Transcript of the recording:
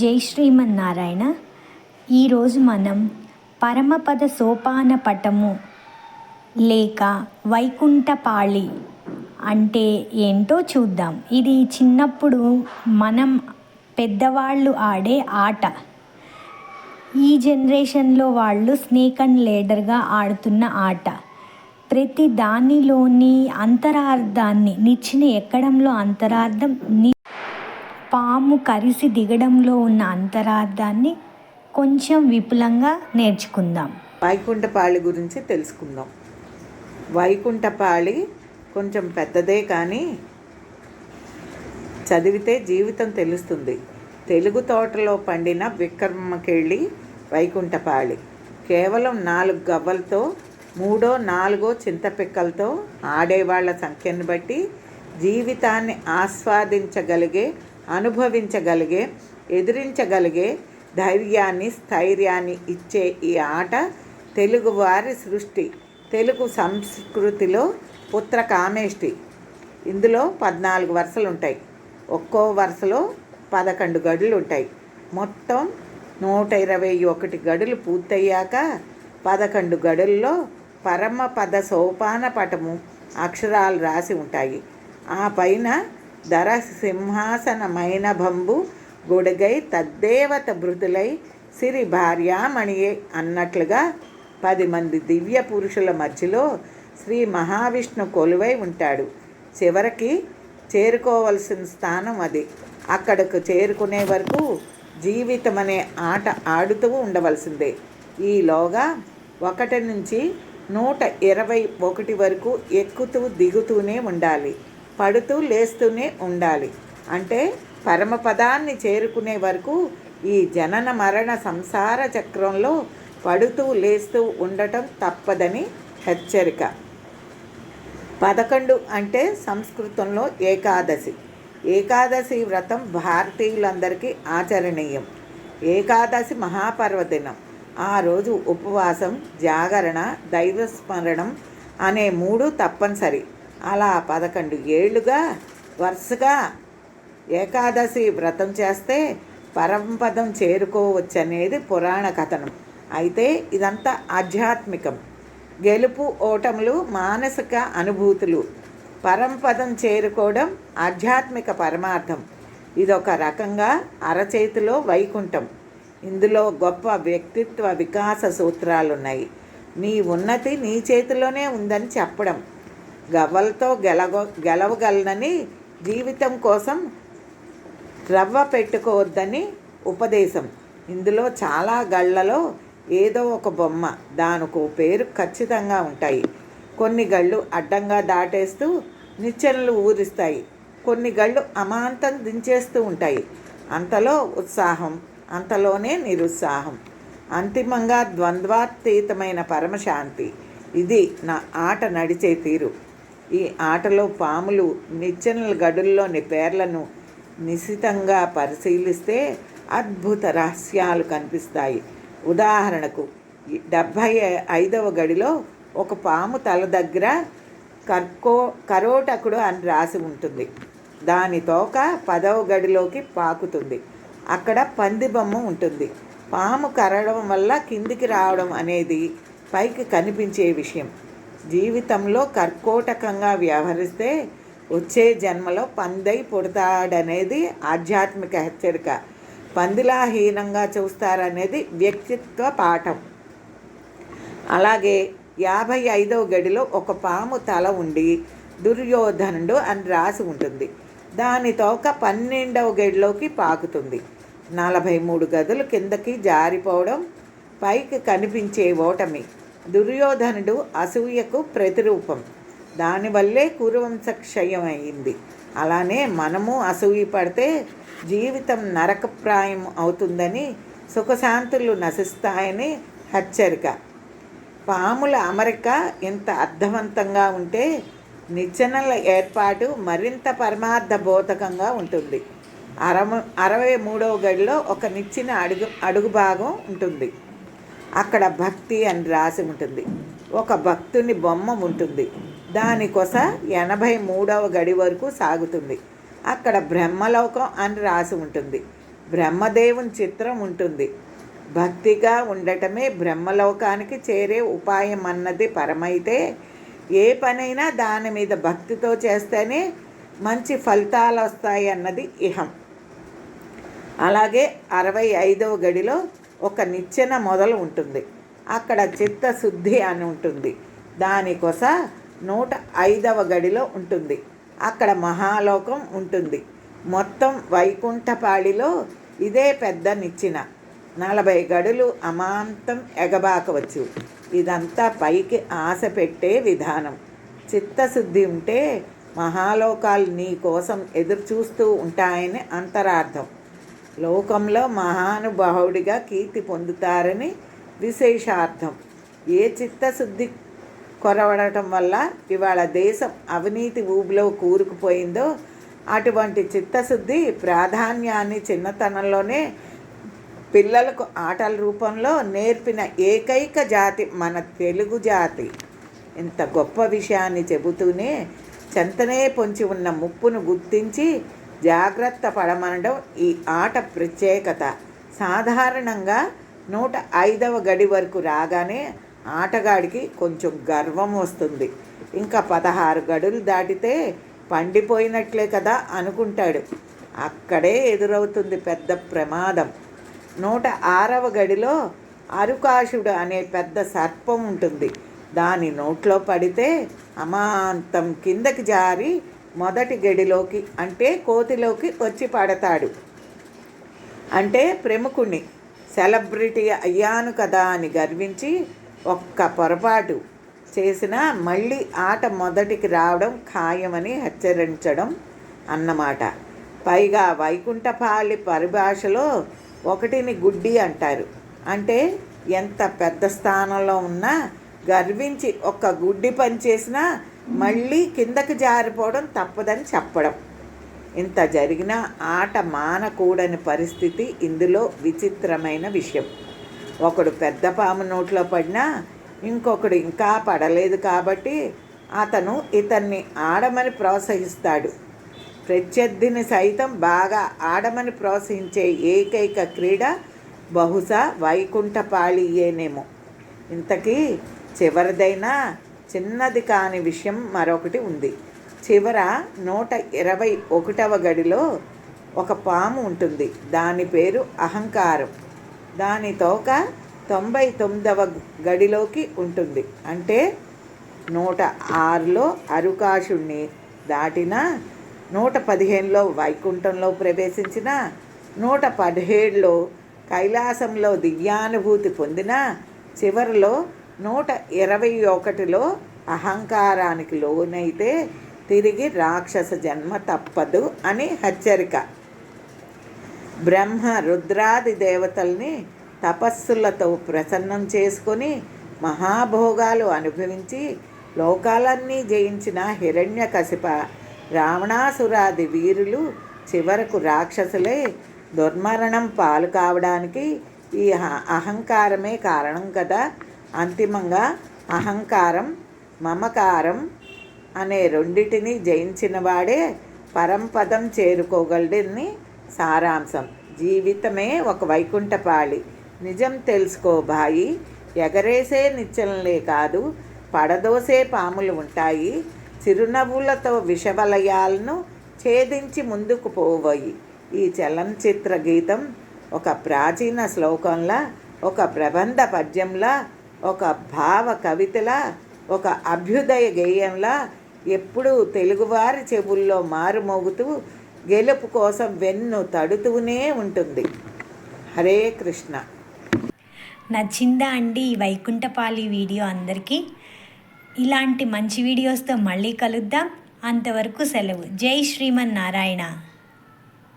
జై శ్రీమన్నారాయణ. ఈరోజు మనం పరమపద సోపాన పటము లేక వైకుంఠపాళి అంటే ఏంటో చూద్దాం. ఇది చిన్నప్పుడు మనం పెద్దవాళ్ళు ఆడే ఆట. ఈ జనరేషన్లో వాళ్ళు స్నేక్ అండ్ లేడర్గా ఆడుతున్న ఆట. ప్రతి దానిలోని అంతరార్థాన్ని నిచ్చిన ఎక్కడంలో అంతరార్థం ని పాము కరిసి దిగడంలో ఉన్న అంతరార్థాన్ని కొంచెం విపులంగా నేర్చుకుందాం. వైకుంఠపాళి గురించి తెలుసుకుందాం. వైకుంఠపాళి కొంచెం పెద్దదే కానీ చదివితే జీవితం తెలుస్తుంది. తెలుగు తోటలో పండిన విక్రమకెళ్ళి వైకుంఠపాళి. కేవలం నాలుగు గవ్వలతో మూడో నాలుగో చింతపిక్కలతో ఆడేవాళ్ళ సంఖ్యను బట్టి జీవితాన్ని ఆస్వాదించగలిగే అనుభవించగలిగే ఎదిరించగలిగే ధైర్యాన్ని స్థైర్యాన్ని ఇచ్చే ఈ ఆట తెలుగువారి సృష్టి. తెలుగు సంస్కృతిలో పుత్ర కామేష్టి. ఇందులో పద్నాలుగు వరుసలు ఉంటాయి ఒక్కో వరుసలో పదకొండు గడులు ఉంటాయి మొత్తం నూట ఇరవై ఒకటి గడులు పూర్తయ్యాక పదకొండు గడుల్లో పరమపద సోపాన పటము అక్షరాలు రాసి ఉంటాయి. ఆ పైన ధర సింహాసనమైన బంబు గొడుగై తద్దేవత భృతులై సిరి భార్యామణియే అన్నట్లుగా పది మంది దివ్య పురుషుల మధ్యలో శ్రీ మహావిష్ణు కొలువై ఉంటాడు. చివరికి చేరుకోవలసిన స్థానం అది. అక్కడకు చేరుకునే వరకు జీవితం అనే ఆట ఆడుతూ ఉండవలసిందే. ఈలోగా ఒకటి నుంచి నూట ఇరవై ఒకటి వరకు ఎక్కుతూ దిగుతూనే ఉండాలి. పడుతూ లేస్తూనే ఉండాలి. అంటే పరమపదాన్ని చేరుకునే వరకు ఈ జనన మరణ సంసార చక్రంలో పడుతూ లేస్తూ ఉండటం తప్పదని హెచ్చరిక. పదకొండు అంటే సంస్కృతంలో ఏకాదశి. ఏకాదశి వ్రతం భారతీయులందరికీ ఆచరణీయం. ఏకాదశి మహాపర్వదినం. ఆ రోజు ఉపవాసం జాగరణ దైవస్మరణం అనే మూడు తప్పనిసరి. అలా పదకొండు ఏళ్ళుగా వరుసగా ఏకాదశి వ్రతం చేస్తే పరంపదం చేరుకోవచ్చనేది పురాణ కథనం. అయితే ఇదంతా ఆధ్యాత్మికం. గెలుపు ఓటములు మానసిక అనుభూతులు. పరంపదం చేరుకోవడం ఆధ్యాత్మిక పరమార్థం. ఇదొక రకంగా అరచేతిలో వైకుంఠం. ఇందులో గొప్ప వ్యక్తిత్వ వికాస సూత్రాలు ఉన్నాయి నీ ఉన్నతి నీ చేతిలోనే ఉందని చెప్పడం. గవ్వలతో గెలవ గెలవగలనని జీవితం కోసం రవ్వ పెట్టుకోవద్దని ఉపదేశం. ఇందులో చాలా గళ్ళలో ఏదో ఒక బొమ్మ. దానికి పేరు ఖచ్చితంగా ఉంటాయి. కొన్ని గళ్ళు అడ్డంగా దాటేస్తూ నిచ్చెనలు ఊరిస్తాయి. కొన్ని గళ్ళు అమాంతం దించేస్తూ ఉంటాయి. అంతలో ఉత్సాహం అంతలోనే నిరుత్సాహం. అంతిమంగా ద్వంద్వాతీతమైన పరమశాంతి. ఇది నా ఆట నడిచే తీరు. ఈ ఆటలో పాములు నిచ్చెనల గడుల్లోని పేర్లను నిశితంగా పరిశీలిస్తే అద్భుత రహస్యాలు కనిపిస్తాయి. ఉదాహరణకు డెబ్భై ఐదవ గడిలో ఒక పాము తల దగ్గర కర్కో కరోటకుడు అని రాసి ఉంటుంది. దాని తోక పదవ గడిలోకి పాకుతుంది. అక్కడ పంది బొమ్మ ఉంటుంది. పాము కరడం వల్ల కిందికి రావడం అనేది పైకి కనిపించే విషయం. జీవితంలో కర్కోటకంగా వ్యవహరిస్తే వచ్చే జన్మలో పందై పుడతాడనేది ఆధ్యాత్మిక హెచ్చరిక. పందిలా హీనంగా చూస్తారనేది వ్యక్తిత్వ పాఠం. అలాగే యాభై ఐదవ గడిలో ఒక పాము తల ఉండి దుర్యోధనుడు అని రాసి ఉంటుంది. దాని తోక పన్నెండవ గడిలోకి పాకుతుంది. నలభై మూడు గదులు కిందకి జారిపోవడం పైకి కనిపించే ఓటమి. దుర్యోధనుడు అసూయకు ప్రతిరూపం. దానివల్లే కురువంశక్షయం అయింది. అలానే మనము అసూయ పడితే జీవితం నరకప్రాయం అవుతుందని సుఖశాంతులు నశిస్తాయని హెచ్చరిక. పాముల అమరిక ఇంత అర్థవంతంగా ఉంటే నిచ్చెనల ఏర్పాటు మరింత పరమార్థ బోధకంగా ఉంటుంది. అరవ అరవై మూడవ గడిలో ఒక నిచ్చిన అడుగు అడుగు భాగం ఉంటుంది. అక్కడ భక్తి అని రాసి ఉంటుంది. ఒక భక్తుని బొమ్మ ఉంటుంది. దానికొస ఎనభై మూడవ గడి వరకు సాగుతుంది. అక్కడ బ్రహ్మలోకం అని రాసి ఉంటుంది. బ్రహ్మదేవుని చిత్రం ఉంటుంది. భక్తిగా ఉండటమే బ్రహ్మలోకానికి చేరే ఉపాయం అన్నది పరమైతే ఏ పనైనా దాని మీద భక్తితో చేస్తేనే మంచి ఫలితాలు వస్తాయి అన్నది ఇహం. అలాగే అరవై ఐదవ గడిలో ఒక నిచ్చెన మొదలు ఉంటుంది. అక్కడ చిత్తశుద్ధి అని ఉంటుంది. దానికొస నూట ఐదవ గడిలో ఉంటుంది. అక్కడ మహాలోకం ఉంటుంది. మొత్తం వైకుంఠపాళిలో ఇదే పెద్ద నిచ్చెన. నలభై గడులు అమాంతం ఎగబాకవచ్చు. ఇదంతా పైకి ఆశ పెట్టే విధానం. చిత్తశుద్ధి ఉంటే మహాలోకాలు నీ కోసం ఎదురు చూస్తూ ఉంటాయని అంతరార్థం. లోకంలో మహానుభావుడిగా కీర్తి పొందుతారని విశేషార్థం. ఏ చిత్తశుద్ధి కొరవడటం వల్ల ఇవాళ దేశం అవినీతి ఊబిలో కూరుకుపోయిందో అటువంటి చిత్తశుద్ధి ప్రాధాన్యాన్ని చిన్నతనంలోనే పిల్లలకు ఆటల రూపంలో నేర్పిన ఏకైక జాతి మన తెలుగు జాతి. ఇంత గొప్ప విషయాన్ని చెబుతూనే చెంతనే పొంచి ఉన్న ముప్పును గుర్తించి జాగ్రత్త పడమనడం ఈ ఆట ప్రత్యేకత. సాధారణంగా నూట ఐదవ గడి వరకు రాగానే ఆటగాడికి కొంచెం గర్వం వస్తుంది. ఇంకా పదహారు గడులు దాటితే పండిపోయినట్లే కదా అనుకుంటాడు. అక్కడే ఎదురవుతుంది పెద్ద ప్రమాదం. నూట ఆరవ గడిలో అరుకాశుడు అనే పెద్ద సర్పం ఉంటుంది. దాని నోట్లో పడితే అమాంతం కిందకి జారి మొదటి గడిలోకి అంటే కోతిలోకి వచ్చి పడతాడు. అంటే ప్రముఖుణ్ణి సెలబ్రిటీ అయ్యాను కదా అని గర్వించి ఒక్క పొరపాటు చేసినా మళ్ళీ ఆట మొదటికి రావడం ఖాయమని హెచ్చరించడం అన్నమాట. పైగా వైకుంఠపాలి పరిభాషలో ఒకటిని గుడ్డి అంటారు. అంటే ఎంత పెద్ద స్థానంలో ఉన్నా గర్వించి ఒక్క గుడ్డి పని చేసినా మళ్ళీ కిందకి జారిపోవడం తప్పదని చెప్పడం. ఇంత జరిగిన ఆట మానకూడని పరిస్థితి ఇందులో విచిత్రమైన విషయం. ఒకడు పెద్ద పాము నోట్లో పడినా ఇంకొకడు ఇంకా పడలేదు కాబట్టి అతను ఇతన్ని ఆడమని ప్రోత్సహిస్తాడు. ప్రత్యర్థిని సైతం బాగా ఆడమని ప్రోత్సహించే ఏకైక క్రీడ బహుశా వైకుంఠపాళియేనేమో. ఇంతకీ చివరిదైనా చిన్నది కాని విషయం మరొకటి ఉంది. చివర నూట ఇరవై ఒకటవ గడిలో ఒక పాము ఉంటుంది. దాని పేరు అహంకారం. దాని తోక తొంభై తొమ్మిదవ గడిలోకి ఉంటుంది. అంటే నూట ఆరులో అరుకాశుణ్ణి దాటిన నూట పదిహేనులో వైకుంఠంలో ప్రవేశించిన నూట పదిహేడులో కైలాసంలో దివ్యానుభూతి పొందిన చివరిలో నూట ఇరవై ఒకటిలో అహంకారానికి లోనైతే తిరిగి రాక్షస జన్మ తప్పదు అని హెచ్చరిక. బ్రహ్మ రుద్రాది దేవతల్ని తపస్సులతో ప్రసన్నం చేసుకొని మహాభోగాలు అనుభవించి లోకాలన్నీ జయించిన హిరణ్యకశిప రావణాసురాది వీరులు చివరకు రాక్షసులే దుర్మరణం పాలు కావడానికి ఈ అహ- అహంకారమే కారణం కదా అంతిమంగా అహంకారం మమకారం అనే రెండిటిని జయించిన వాడే పరంపదం చేరుకోగలడని సారాంశం. జీవితమే ఒక వైకుంఠపాళి. నిజం తెలుసుకో బాయి. ఎగరేసే నిచ్చలనే కాదు పడదోసే పాములు ఉంటాయి. చిరునవ్వులతో విషవలయాలను ఛేదించి ముందుకు పోబోయి ఈ చలనచిత్ర గీతం ఒక ప్రాచీన శ్లోకంలా ఒక ప్రబంధ పద్యంలా ఒక భావ కవితలా ఒక అభ్యుదయ గేయంలా ఎప్పుడూ తెలుగువారి చెవుల్లో మారుమోగుతూ గెలుపు కోసం వెన్ను తడుతూనే ఉంటుంది. హరే కృష్ణ. నచ్చిందా అండి ఈ వైకుంఠపాలి వీడియో అందరికీ? ఇలాంటి మంచి వీడియోస్తో మళ్ళీ కలుద్దాం. అంతవరకు సెలవు. జై శ్రీమన్నారాయణ.